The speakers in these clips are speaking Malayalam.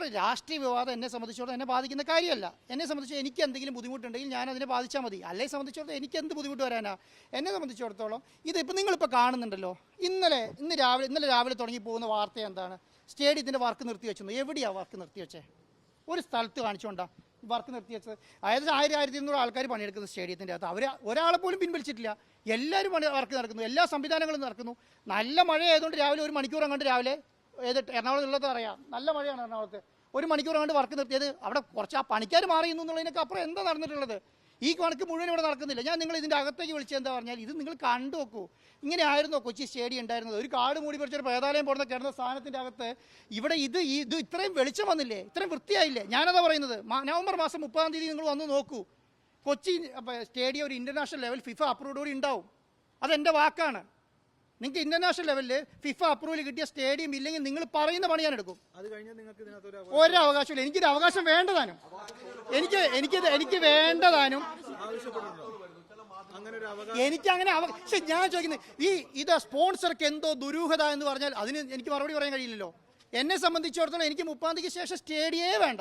പറയും രാഷ്ട്രീയ വിവാദം എന്നെ സംബന്ധിച്ചോളം എന്നെ ബാധിക്കുന്ന കാര്യമല്ല. എന്നെ സംബന്ധിച്ച് എനിക്ക് എന്തെങ്കിലും ബുദ്ധിമുട്ടുണ്ടെങ്കിൽ ഞാൻ അതിനെ ബാധിച്ചാൽ മതി. അല്ലെ സംബന്ധിച്ചിടത്തോളം എനിക്ക് എന്ത് ബുദ്ധിമുട്ട് വരാനാ? എന്നെ സംബന്ധിച്ചിടത്തോളം ഇതിപ്പോൾ നിങ്ങളിപ്പോൾ കാണുന്നുണ്ടല്ലോ. ഇന്നലെ ഇന്ന് രാവിലെ ഇന്നലെ രാവിലെ തുടങ്ങി പോകുന്ന വാർത്ത എന്താണ്? സ്റ്റേഡിയത്തിന്റെ വർക്ക് നിർത്തി വെച്ചു എവിടെയാണ് വർക്ക് നിർത്തി വെച്ചേ? ഒരു സ്ഥലത്ത് കാണിച്ചുകൊണ്ടാ വർക്ക് നിർത്തി വെച്ചത്. അതായത് ആയിരം ആയിരത്തി ഇരുന്നൂറ് ആൾക്കാർ പണിയെടുക്കുന്ന സ്റ്റേഡിയത്തിന്റെ അകത്ത്. അവർ ഒരാളെ പോലും പിൻവലിച്ചിട്ടില്ല. എല്ലാവരും പണി വർക്ക് നടക്കുന്നു. എല്ലാ സംവിധാനങ്ങളും നടക്കുന്നു. നല്ല മഴ ആയതുകൊണ്ട് രാവിലെ ഒരു മണിക്കൂർ അങ്ങോട്ട് രാവിലെ ഏത് എറണാകുളം ഉള്ളത് അറിയാം. നല്ല മഴയാണ് എറണാകുളത്ത്. ഒരു മണിക്കൂർ കൊണ്ട് വർക്ക് നിർത്തിയത് അവിടെ കുറച്ച് ആ പണിക്കാർ മാറിയുന്നു എന്നുള്ളതിനൊക്കെ അപ്പുറം എന്താ നടന്നിട്ടുള്ളത്? ഈ കണക്ക് മുഴുവൻ ഇവിടെ നടക്കുന്നില്ല. ഞാൻ നിങ്ങൾ ഇതിന്റെ അകത്തേക്ക് വിളിച്ചത് എന്താ പറഞ്ഞാൽ ഇത് നിങ്ങൾ കണ്ടു നോക്കൂ. ഇങ്ങനെ ആയിരുന്നു കൊച്ചി സ്റ്റേഡിയം ഉണ്ടായിരുന്നത്. ഒരു കാട് മൂടി പിടിച്ചൊരു പ്രേതാലയം പോകുന്ന കിടന്ന സ്ഥാനത്തിന്റെ അകത്ത് ഇവിടെ ഇത് ഇത് ഇത്രയും വെളിച്ചം വന്നില്ലേ? ഇത്രയും വൃത്തിയായില്ലേ? ഞാനതാ പറയുന്നത്. നവംബർ മാസം മുപ്പതാം തീയതി നിങ്ങൾ വന്ന് നോക്കൂ. കൊച്ചി സ്റ്റേഡിയം ഒരു ഇന്റർനാഷണൽ ലെവൽ ഫിഫ അപ്രൂവോടുകൂടി ഉണ്ടാവും. അതെന്റെ വാക്കാണ്. നിങ്ങൾക്ക് ഇന്റർനാഷണൽ ലെവലിൽ ഫിഫ അപ്രൂവൽ കിട്ടിയ സ്റ്റേഡിയം ഇല്ലെങ്കിൽ നിങ്ങൾ പറയുന്ന പണി ഞാൻ എടുക്കും. ഒരു അവകാശമില്ല എനിക്കൊരു അവകാശം വേണ്ടതാനും. എനിക്ക് എനിക്ക് എനിക്ക് വേണ്ടതാനും. എനിക്ക് അങ്ങനെ പക്ഷെ ഞാൻ ചോദിക്കുന്നത് ഈ ഇത് സ്പോൺസർക്ക് എന്തോ ദുരൂഹത എന്ന് പറഞ്ഞാൽ അതിന് എനിക്ക് മറുപടി പറയാൻ കഴിയില്ലല്ലോ. എന്നെ സംബന്ധിച്ചിടത്തോളം എനിക്ക് മുപ്പാന്തിക്ക് ശേഷം സ്റ്റേഡിയേ വേണ്ട.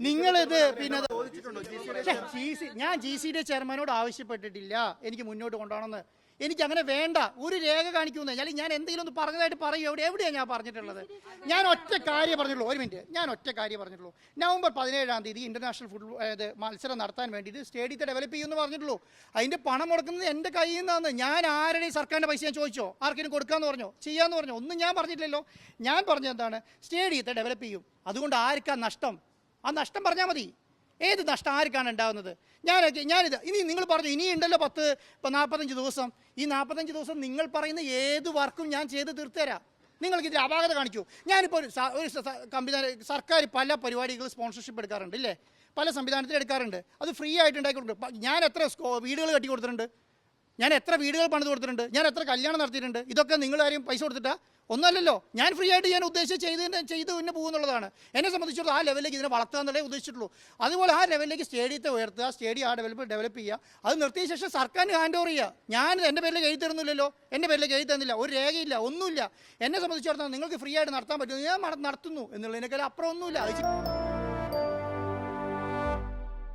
നിങ്ങളിത് പിന്നെ പക്ഷേ GC ഞാൻ ജി സിയുടെ ചെയർമാനോട് ആവശ്യപ്പെട്ടിട്ടില്ല. എനിക്ക് മുന്നോട്ട് കൊണ്ടുപോകണമെന്ന്. എനിക്ക് അങ്ങനെ വേണ്ട. ഒരു രേഖ കാണിക്കുമെന്ന്. അല്ലെങ്കിൽ ഞാൻ എന്തെങ്കിലും ഒന്ന് പറഞ്ഞതായിട്ട് പറയൂ. എവിടെ എവിടെയാണ് ഞാൻ പറഞ്ഞിട്ടുള്ളത്? ഞാൻ ഒറ്റ കാര്യം പറഞ്ഞിട്ടുള്ളൂ. ഒരു മിനിറ്റ്. ഞാൻ ഒറ്റ കാര്യം പറഞ്ഞിട്ടുള്ളൂ. നവംബർ പതിനേഴാം തീയതി ഇന്റർനാഷണൽ ഫുട്ബോൾ ഇത് മത്സരം നടത്താൻ വേണ്ടിയിട്ട് സ്റ്റേഡിയത്തെ ഡെവലപ്പ് ചെയ്യുമെന്ന് പറഞ്ഞിട്ടുള്ളൂ. അതിന്റെ പണം മുടക്കുന്നത് എന്റെ കയ്യിൽ നിന്നാണ്. ഞാൻ ആരുടെയും സർക്കാരിന്റെ പൈസ ഞാൻ ചോദിച്ചോ? ആർക്കെങ്കിലും കൊടുക്കാന്ന് പറഞ്ഞോ? ചെയ്യാന്ന് പറഞ്ഞോ? ഒന്നും ഞാൻ പറഞ്ഞിട്ടില്ലല്ലോ. ഞാൻ പറഞ്ഞത് എന്താണ്? സ്റ്റേഡിയത്തെ ഡെവലപ്പ് ചെയ്യും. അതുകൊണ്ട് ആർക്കാ നഷ്ടം? ആ നഷ്ടം പറഞ്ഞാൽ മതി. ഏത് നഷ്ടം ആർക്കാണ് ഉണ്ടാകുന്നത് ഞാൻ ഞാനിത് ഇനി നിങ്ങൾ പറഞ്ഞു ഇനി ഉണ്ടല്ലോ പത്ത് നാൽപ്പത്തഞ്ച് ദിവസം. ഈ നാൽപ്പത്തഞ്ച് ദിവസം നിങ്ങൾ പറയുന്ന ഏത് വർക്കും ഞാൻ ചെയ്ത് തീർത്തുതരാം. നിങ്ങൾക്ക് ഇതിൽ അപാകത കാണിച്ചു ഞാനിപ്പോൾ ഒരു ഒരു സർക്കാർ പല പരിപാടികൾ സ്പോൺസർഷിപ്പ് എടുക്കാറുണ്ട് ഇല്ലേ? പല സംവിധാനത്തിൽ എടുക്കാറുണ്ട്. അത് ഫ്രീ ആയിട്ട് ഉണ്ടാക്കി ഞാൻ എത്ര വീടുകൾ കെട്ടി കൊടുത്തിട്ടുണ്ട് ഞാൻ എത്ര വീടുകൾ പണിത് കൊടുത്തിട്ടുണ്ട്? ഞാൻ എത്ര കല്യാണം നടത്തിയിട്ടുണ്ട്? ഇതൊക്കെ നിങ്ങൾ ആരെയും പൈസ കൊടുത്തിട്ടാ? ഒന്നല്ലല്ലോ ഞാൻ ഫ്രീ ആയിട്ട് ഞാൻ ഉദ്ദേശിച്ച് ചെയ്ത് തന്നെ ചെയ്ത് പിന്നെ പോകുന്നുള്ളതാണ്. എന്നെ സംബന്ധിച്ചിടത്തോളം ആ ലെവലിലേക്ക് ഇതിനെ വളർത്തുക എന്നുള്ളതേ ഉദ്ദേശിച്ചിട്ടുള്ളൂ. അതുപോലെ ആ ലെവലിലേക്ക് സ്റ്റേഡിയത്തെ ഉയർത്തുക സ്റ്റേഡിയം ആ ഡെവലപ്പ് ഡെവലപ്പ് ചെയ്യുക. അത് നിർത്തിയ ശേഷം സർക്കാരിന് ഹാൻഡ് ഓവർ ചെയ്യുക. ഞാൻ എന്റെ പേരിൽ എഴുതി തരുന്നില്ലല്ലോ. എന്റെ പേരിൽ എഴുതി തന്നില്ല. ഒരു രേഖയില്ല. ഒന്നുമില്ല. എന്നെ സംബന്ധിച്ചിടത്തോളം നിങ്ങൾക്ക് ഫ്രീ ആയിട്ട് നടത്താൻ പറ്റുന്നു ഞാൻ നട- നടത്തുന്നു. എന്നുള്ളതിനേക്കാൾ അപ്പുറം ഒന്നുമില്ല.